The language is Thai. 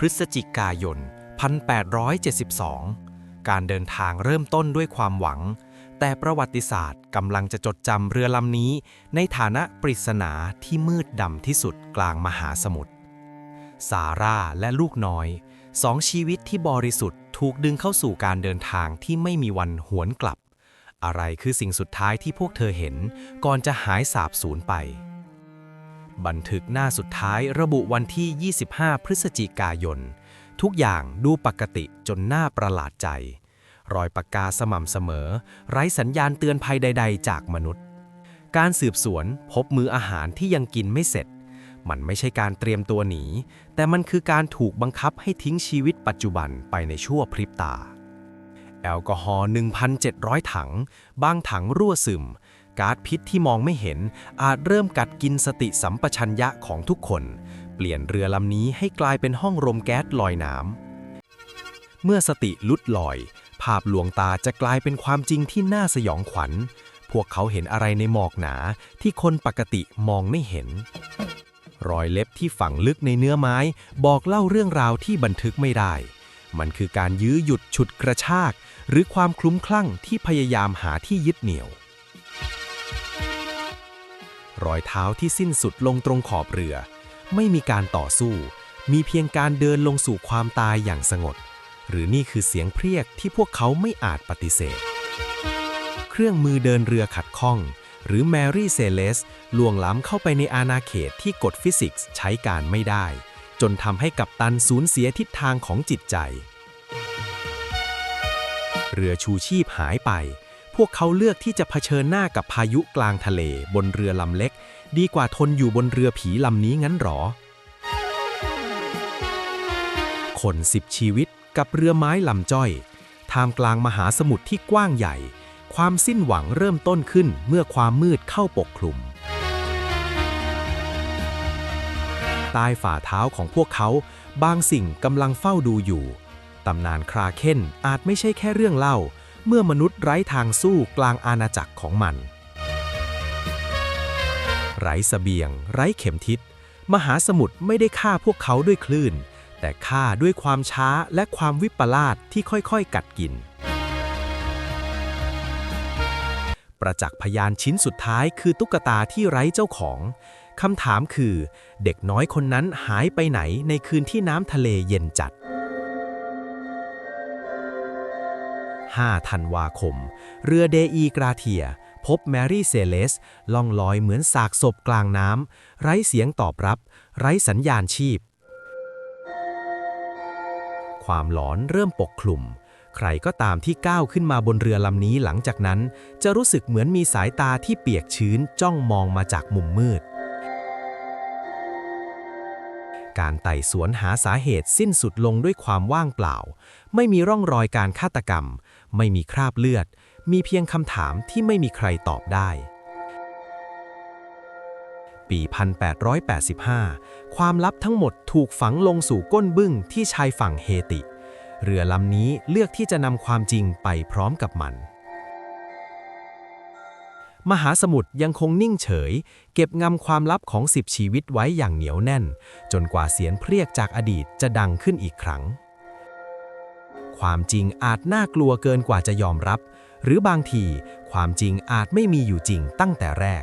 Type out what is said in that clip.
พฤศจิกายน 1872 การเดินทางเริ่มต้นด้วยความหวัง แต่ประวัติศาสตร์กำลังจะจดจำเรือลำนี้ ในฐานะปริศนาที่มืดดำที่สุดกลางมหาสมุทรซาร่าและลูกน้อยสองชีวิตที่บริสุทธิ์ถูกดึงเข้าสู่การเดินทางที่ไม่มีวันหวนกลับ อะไรคือสิ่งสุดท้ายที่พวกเธอเห็นก่อนจะหายสาบสูญไป บันทึกหน้าสุดท้ายระบุวันที่ 25 พฤศจิกายน ทุกอย่างดูปกติจนน่าประหลาดใจ รอยปากกาสม่ำเสมอ ไร้สัญญาณเตือนภัยใด ๆ จากมนุษย์ การสืบสวนพบมืออาหารที่ยังกินไม่เสร็จ มันไม่ใช่การเตรียมตัวหนี แต่มันคือการถูกบังคับให้ทิ้งชีวิตปัจจุบันไปในชั่วพริบตา แอลกอฮอล์1,700 ถัง บางถังรั่วซึม ก๊าซพิษที่มองไม่เห็น อาจเริ่มกัดกินสติสัมปชัญญะของทุกคน เปลี่ยนเรือลำนี้ให้กลายเป็นห้องรมแก๊สลอยน้ำ เมื่อสติลุดลอย ภาพลวงตาจะกลายเป็นความจริงที่น่าสยองขวัญ พวกเขาเห็นอะไรในหมอกหนาที่คนปกติมองไม่เห็น รอยเล็บที่ฝังลึกในเนื้อไม้ บอกเล่าเรื่องราวที่บันทึกไม่ได้มันคือการยื้อหยุดฉุดกระชาก หรือความคลุ้มคลั่งที่พยายามหาที่ยึดเหนี่ยว รอยเท้าที่สิ้นสุดลงตรงขอบเรือ ไม่มีการต่อสู้ มีเพียงการเดินลงสู่ความตายอย่างสงบ หรือนี่คือเสียงเพรียกที่พวกเขาไม่อาจปฏิเสธ เครื่องมือเดินเรือขัดข้อง หรือแมรี่เซเลสล่วงล้ำเข้าไปในอาณาเขตที่กฎฟิสิกส์ใช้การไม่ได้ จนทำให้กัปตันสูญเสียทิศทางของจิตใจ เรือชูชีพหายไป พวกเขาเลือกที่จะเผชิญหน้ากับพายุกลางทะเลบนเรือลำเล็ก ดีกว่าทนอยู่บนเรือผีลำนี้งั้นหรอ คนสิบชีวิตกับเรือไม้ลำจ้อย ท่ามกลางมหาสมุทรที่กว้างใหญ่ ความสิ้นหวังเริ่มต้นขึ้นเมื่อความมืดเข้าปกคลุม ใต้ฝ่าเท้าของพวกเขา บางสิ่งกำลังเฝ้าดูอยู่ ตำนานคราเคนอาจไม่ใช่แค่เรื่องเล่า เมื่อมนุษย์ไร้ทางสู้กลางอาณาจักรของมัน ไร้เสบียง ไร้เข็มทิศ มหาสมุทรไม่ได้ฆ่าพวกเขาด้วยคลื่น แต่ฆ่าด้วยความช้าและความวิปลาสที่ค่อยๆ กัดกิน ประจักษ์พยานชิ้นสุดท้ายคือตุ๊กตาที่ไร้เจ้าของคำถามคือ เด็กน้อยคนนั้นหายไปไหนในคืนที่น้ำทะเลเย็นจัด 5 ธันวาคม เรือเดอีกราเทีย พบแมรี่เซเลส ล่องลอยเหมือนสากศพกลางน้ำ ไร้เสียงตอบรับ ไร้สัญญาณชีพ ความหลอนเริ่มปกคลุม ใครก็ตามที่ก้าวขึ้นมาบนเรือลำนี้หลังจากนั้น จะรู้สึกเหมือนมีสายตาที่เปียกชื้นจ้องมองมาจากมุมมืดการไต่สวนหาสาเหตุสิ้นสุดลงด้วยความว่างเปล่า ไม่มีร่องรอยการฆาตกรรม ไม่มีคราบเลือด มีเพียงคำถามที่ไม่มีใครตอบได้ ปี 1885 ความลับทั้งหมดถูกฝังลงสู่ก้นบึ้งที่ชายฝั่งเฮติ เรือลำนี้เลือกที่จะนำความจริงไปพร้อมกับมันมหาสมุทรยังคงนิ่งเฉย เก็บงำความลับของสิบชีวิตไว้อย่างเหนียวแน่น จนกว่าเสียงเพรียกจากอดีตจะดังขึ้นอีกครั้ง ความจริงอาจน่ากลัวเกินกว่าจะยอมรับ หรือบางทีความจริงอาจไม่มีอยู่จริงตั้งแต่แรก